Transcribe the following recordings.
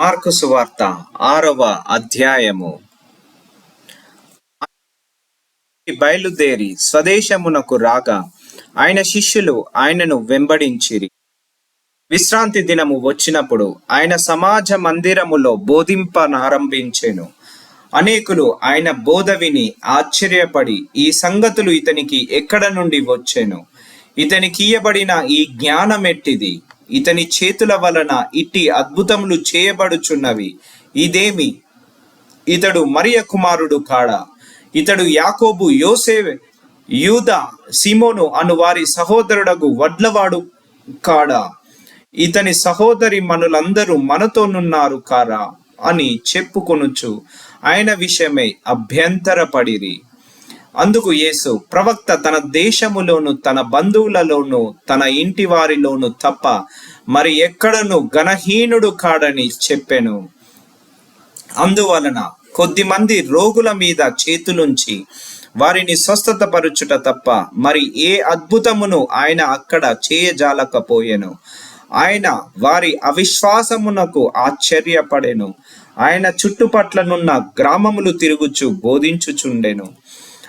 Mark సువార్త ఆరవ అధ్యాయము. బయలుదేరి స్వదేశమునకు రాగా ఆయన శిష్యులు ఆయనను వెంబడించిరి. విశ్రాంతి దినము వచ్చినప్పుడు ఆయన సమాజ మందిరములో బోధింపనారంభించెను. అనేకులు ఆయన బోధ విని ఆశ్చర్యపడి ఈ సంగతులు ఇతనికి ఎక్కడ నుండి వచ్చెను? ఇతనికి ఇయ్యబడిన ఈ జ్ఞానమెట్టిది. ఇతని చేతుల వలన ఇట్టి అద్భుతములు చేయబడుచున్నవి. ఇదేమి? ఇతడు మరియ కుమారుడు కాడా. ఇతడు యాకోబు యోసే యూద సిమోను అను వారి సహోదరుడకు వడ్లవాడు కాడా. ఇతని సహోదరి మనులందరూ మనతోనున్నారు కారా అని చెప్పుకొనుచు ఆయన విషయమై అభ్యంతరపడిరి. అందుకు యేసు ప్రవక్త తన దేశములోను తన బంధువులలోను తన ఇంటి వారిలోను తప్ప మరి ఎక్కడను గణహీనుడు కాడని చెప్పెను. అందువలన కొద్దిమంది రోగుల మీద చేతులుంచి వారిని స్వస్థతపరుచుట తప్ప మరి ఏ అద్భుతమును ఆయన అక్కడ చేయజాలకపోయెను. ఆయన వారి అవిశ్వాసమునకు ఆశ్చర్యపడెను. ఆయన చుట్టుపట్లనున్న గ్రామములు తిరుగుచు బోధించుచుండెను.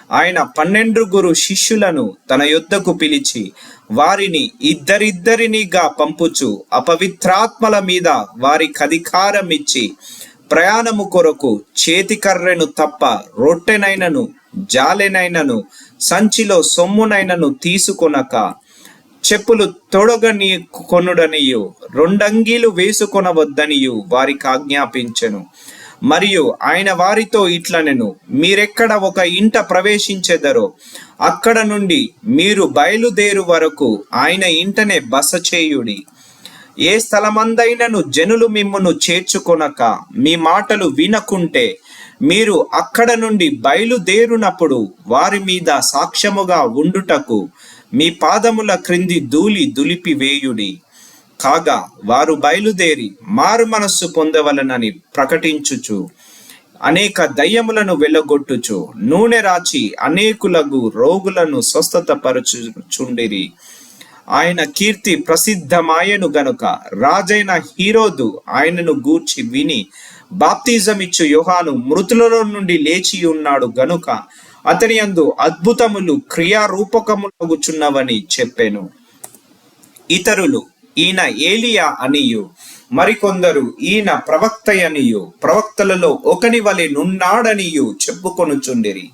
ఆయన పన్నెండుగురు శిష్యులను తన యొద్దకు పిలిచి వారిని ఇద్దరిద్దరినిగా పంపుచు అపవిత్రాత్మల మీద వారికి అధికారం ఇచ్చి ప్రయాణము కొరకు చేతికర్రెను తప్ప రొట్టెనైనను జాలెనైనను సంచిలో సొమ్మునైనను తీసుకొనక చెప్పులు తొడగని కొనుడనియు రెండంగీలు వేసుకొనవద్దనియు వారికి ఆజ్ఞాపించెను. మరియు ఆయన వారితో ఇట్లనెను మీరెక్కడ ఒక ఇంట ప్రవేశించెదరో అక్కడ నుండి మీరు బయలుదేరు వరకు ఆయన ఇంటనే బస చేయుడి. ఏ స్థలమందైనను జనులు మిమ్మును చేర్చుకొనక మీ మాటలు వినకుంటే మీరు అక్కడ నుండి బయలుదేరునప్పుడు వారి మీద సాక్ష్యముగా ఉండుటకు మీ పాదముల క్రింది ధూళి దులిపి వేయుడి కాగా వారు బయలుదేరి మారు మనస్సు పొందవలనని ప్రకటించుచు అనేక దయ్యములను వెళ్ళగొట్టుచు నూనె రాచి అనేకులకు రోగులను స్వస్థతపరచుచుండిరి. ఆయన కీర్తి ప్రసిద్ధమాయను గనుక రాజైన హీరోదు ఆయనను గూర్చి విని బాప్తిజం ఇచ్చు యోహాను మృతులలో నుండి లేచి ఉన్నాడు గనుక అతని అందు అద్భుతములు క్రియారూపకములగుచున్నవని చెప్పాను. ఇతరులు ఈయన ఏలియా అనియు మరికొందరు ఈయన ప్రవక్తయనియు ప్రవక్తలలో ఒకని వలె నున్నాడనియు చెప్పుకొనుచుండిరి.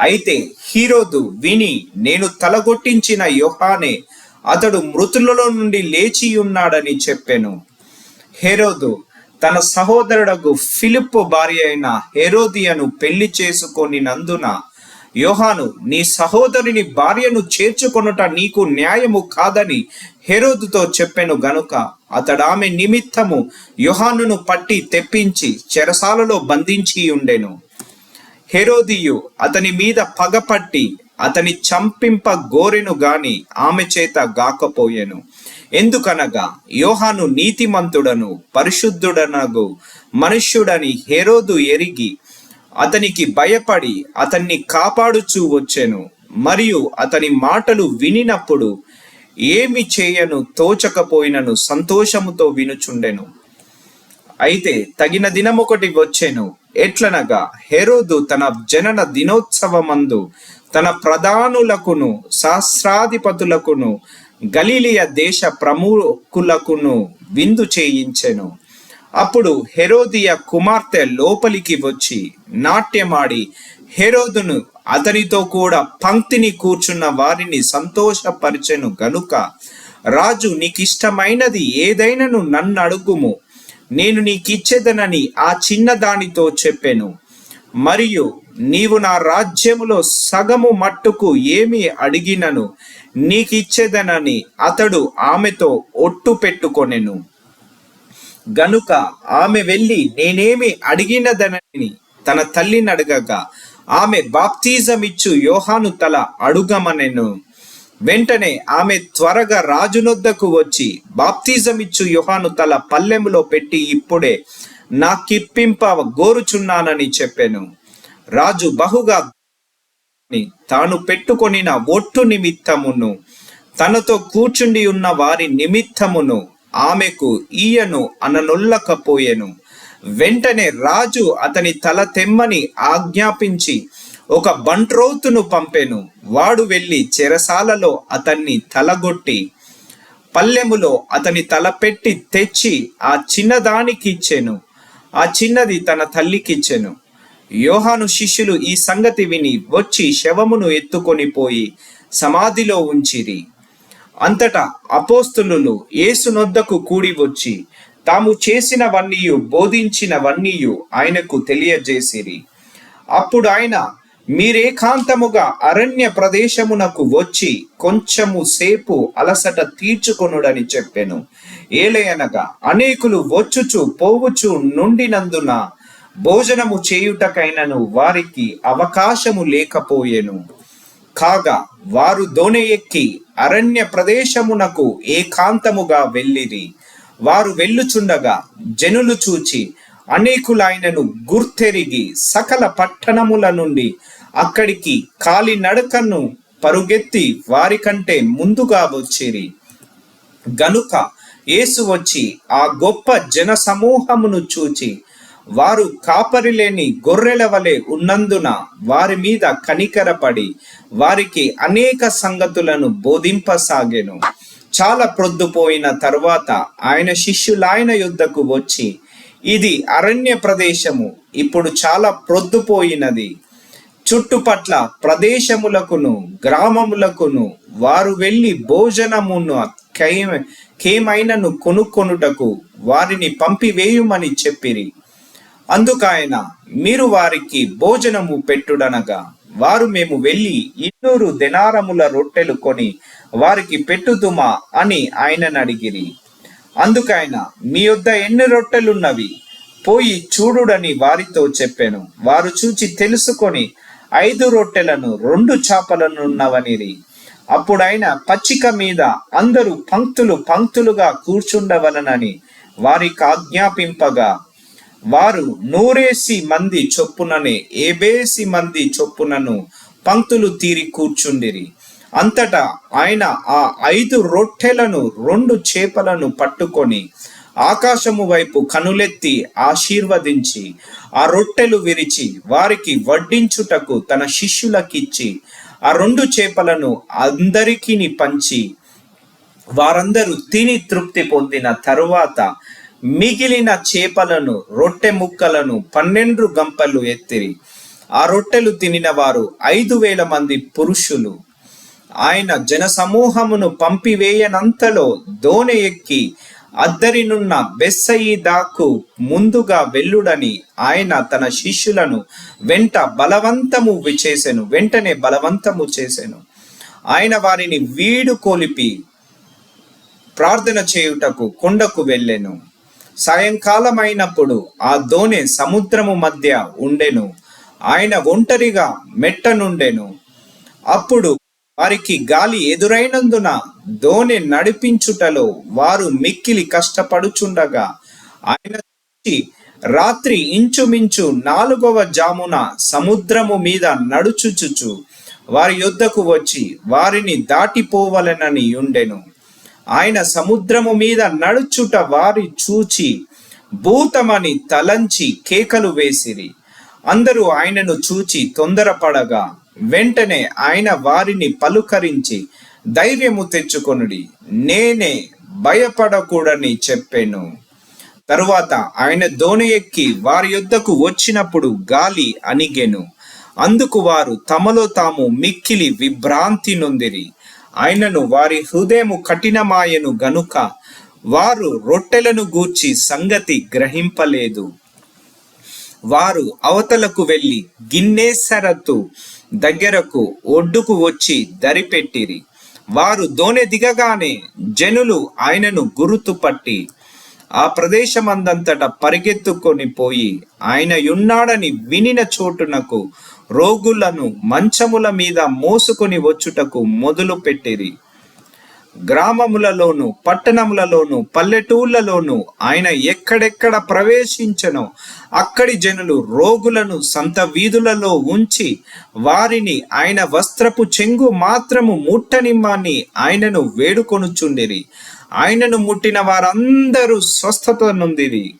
అయితే హీరోదు విని నేను తలగొట్టించిన యోహానే అతడు మృతులలో నుండి లేచి ఉన్నాడని చెప్పెను. హెరోదు తన సహోదరుడకు ఫిలిప్పు భార్య అయిన హెరోదియను పెళ్ళి చేసుకొని నందున యోహాను నీ సహోదరుని భార్యను చేర్చుకొనుట నీకు న్యాయము కాదని హెరోదుతో చెప్పెను గనుక అతడు ఆమె నిమిత్తము యోహానును పట్టి తెప్పించి చెరసాలలో బంధించి ఉండెను. హెరోదియు అతని మీద పగపట్టి అతని చంపింప గోరెను గాని ఆమె చేత గాకపోయెను. ఎందుకనగా యోహాను నీతిమంతుడను పరిశుద్ధుడనగు మనుష్యుడని హెరోదు ఎరిగి అతనికి భయపడి అతన్ని కాపాడుచూ వచ్చెను. మరియు అతని మాటలు వినినప్పుడు ఏమి చేయను తోచకపోయినను సంతోషముతో వినుచుండెను. అయితే తగిన దినమొకటి వచ్చెను. ఎట్లనగా హెరోదు తన జనన దినోత్సవమందు తన ప్రధానులకును సహస్రాధిపతులకును గలీలియ దేశ ప్రముఖులకును విందు చేయించెను. అప్పుడు హెరోదియ కుమార్తె లోపలికి వచ్చి నాట్యమాడి హెరోదును అతనితో కూడా పంక్తిని కూర్చున్న వారిని సంతోషపరిచెను గనుక రాజు నీకిష్టమైనది ఏదైనను నన్ను అడుగుము. నేను నీకిచ్చేదనని ఆ చిన్నదానితో చెప్పెను. మరియు నీవు నా రాజ్యములో సగము మట్టుకు ఏమి అడిగినను నీకిచ్చేదనని అతడు ఆమెతో ఒట్టు పెట్టుకొనెను. గనుక ఆమె వెళ్ళి నేనేమి అడిగినదనని తన తల్లిని అడగగా ఆమె బాప్తిజమిచ్చు యోహాను తల అడుగమనెను. వెంటనే ఆమె త్వరగా రాజునొద్దకు వచ్చి బాప్తిజమిచ్చు యోహాను తల పల్లెములో పెట్టి ఇప్పుడే నా కిప్పింప గోరుచున్నానని చెప్పాను. రాజు బహుగా తాను పెట్టుకొనిన ఒట్టు నిమిత్తమును తనతో కూర్చుండి ఉన్న వారి నిమిత్తమును ఆమెకు ఈయను అననొల్లకపోయెను. వెంటనే రాజు అతని తల తెమ్మని ఆజ్ఞాపించి ఒక బంట్రోతును పంపెను. వాడు వెళ్ళి చెరసాలలో అతన్ని తలగొట్టి పల్లెములో అతని తల పెట్టి తెచ్చి ఆ చిన్నదానికి ఇచ్చెను ఆ చిన్నది తన తల్లికిచ్చెను. యోహాను శిష్యులు ఈ సంగతి విని వచ్చి శవమును ఎత్తుకొని పోయి సమాధిలో ఉంచిరి. అంతటా అపోస్తులు ఏసునొద్దకు కూడి వచ్చి తాము చేసినవన్నీయు బోధించినవన్నీయు ఆయనకు తెలియజేసిరి. అప్పుడు ఆయన మీరేకాంతముగా అరణ్య ప్రదేశమునకు వచ్చి కొంచెము సేపు అలసట తీర్చుకొనుడని చెప్పెను. ఏలయనగా అనేకులు వచ్చుచు పోవుచు నుండినందున భోజనము చేయుటకైనను వారికి అవకాశము లేకపోయెను. కాగా వారు దోణి ఎక్కి అరణ్య ప్రదేశమునకు ఏకాంతముగా వెళ్ళిరి. వారు వెళ్ళుచుండగా జనులు చూచి అనేకులైనను గుర్తెరిగి సకల పట్టణముల నుండి అక్కడికి కాలినడకను పరుగెత్తి వారికంటే ముందుగా వచ్చిరి. గనుక యేసు వచ్చి ఆ గొప్ప జన సమూహమును చూచి వారు కాపరి లేని గొర్రెల వలె ఉన్నందున వారి మీద కనికరపడి వారికి అనేక సంగతులను బోధింపసాగెను. చాలా ప్రొద్దుపోయిన తరువాత ఆయన శిష్యులాయన యుద్ధకు వచ్చి ఇది అరణ్య ప్రదేశము ఇప్పుడు చాలా ప్రొద్దుపోయినది. చుట్టుపట్ల ప్రదేశములకును గ్రామములకును వారు వెళ్ళి భోజనమును కేమైనను కొనుక్కొనుటకు వారిని పంపివేయుమని చెప్పిరి. అందుకాయన మీరు వారికి భోజనము పెట్టుడనగా వారు మేము వెళ్ళి ఇన్నూరు దినారముల రొట్టెలు కొని వారికి పెట్టుదుమా అని ఆయనను అడిగిరి. అందుకైన మీ యొద్ద ఎన్ని రొట్టెలున్నవి? పోయి చూడుడని వారితో చెప్పాను. వారు చూచి తెలుసుకొని ఐదు రొట్టెలను రెండు చాపలనున్నవనిరి. అప్పుడైన పచ్చిక మీద అందరూ పంక్తులు పంక్తులుగా కూర్చుండవలనని వారికి ఆజ్ఞాపింపగా వారు నూరేసి మంది చొప్పుననే ఏబేసి మంది చొప్పునను పంక్తులు తీరి కూర్చుండిరి. అంతటా ఆయన ఆ ఐదు రొట్టెలను రెండు చేపలను పట్టుకొని ఆకాశము వైపు కనులెత్తి ఆశీర్వదించి ఆ రొట్టెలు విరిచి వారికి వడ్డించుటకు తన శిష్యులకిచ్చి ఆ రెండు చేపలను అందరికీ పంచి వారందరూ తిని తృప్తి పొందిన తరువాత మిగిలిన చేపలను రొట్టె ముక్కలను పన్నెండు గంపలు ఎత్తిరి. ఆ రొట్టెలు తినిన వారు ఐదు వేల మంది పురుషులు. ఆయన జన సమూహమును పంపివేయనంతలో దోణి ఎక్కి అద్దరినున్న బెస్సయి దాకు ముందుగా వెళ్ళుడని ఆయన తన శిష్యులను వెంట బలవంతము చేసెను వెంటనే బలవంతము చేసెను. ఆయన వారిని వీడు కొలిపి ప్రార్థన చేయుటకు కొండకు వెళ్ళెను. సాయంకాలమైనప్పుడు ఆ దోణి సముద్రము మధ్య ఉండెను. ఆయన ఒంటరిగా మెట్ట నుండెను. అప్పుడు వారికి గాలి ఎదురైనందున దోణి నడిపించుటలో వారు మిక్కిలి కష్టపడుచుండగా ఆయన రాత్రి ఇంచుమించు నాలుగవ జామున సముద్రము మీద నడుచుచుచు వారి యొద్దకు వచ్చి వారిని దాటిపోవలెనని ఉండెను. ఆయన సముద్రము మీద నడుచుట వారి చూచి భూతమని తలంచి కేకలు వేసిరి. అందరూ ఆయనను చూచి తొందరపడగా వెంటనే ఆయన వారిని పలుకరించి ధైర్యము తెచ్చుకొనుడి. నేనే భయపడకూడని చెప్పాను. తరువాత ఆయన దోణి ఎక్కి వారి యొద్దకు వచ్చినప్పుడు గాలి అణిగెను. అందుకు వారు తమలో తాము మిక్కిలి విభ్రాంతి నొందిరి. ఆయనను వారి హృదయము కఠినమాయను గనుక వారు రొట్టెలను గూర్చి సంగతి గ్రహింపలేదు. వారు అవతలకు వెళ్ళి గిన్నేసరతు దగ్గరకు ఒడ్డుకు వచ్చి దరిపెట్టిరి. వారు దోణె దిగగానే జనులు ఆయనను గుర్తుపట్టి ఆ ప్రదేశమందంతట పరిగెత్తుకొని పోయి ఆయన యున్నాడని వినిన చోటునకు రోగులను మంచముల మీద మోసుకొని వచ్చుటకు మొదలు పెట్టిరి గ్రామములలోను పట్టణములలోను పల్లెటూళ్ళలోను ఆయన ఎక్కడెక్కడ ప్రవేశించనో అక్కడి జనులు రోగులను సంత వీధులలో ఉంచి వారిని ఆయన వస్త్రపు చెంగు మాత్రము ముట్టనిమ్మని ఆయనను వేడుకొనుచుండిరి. ఆయనను ముట్టిన వారందరూ స్వస్థత నొందిరి.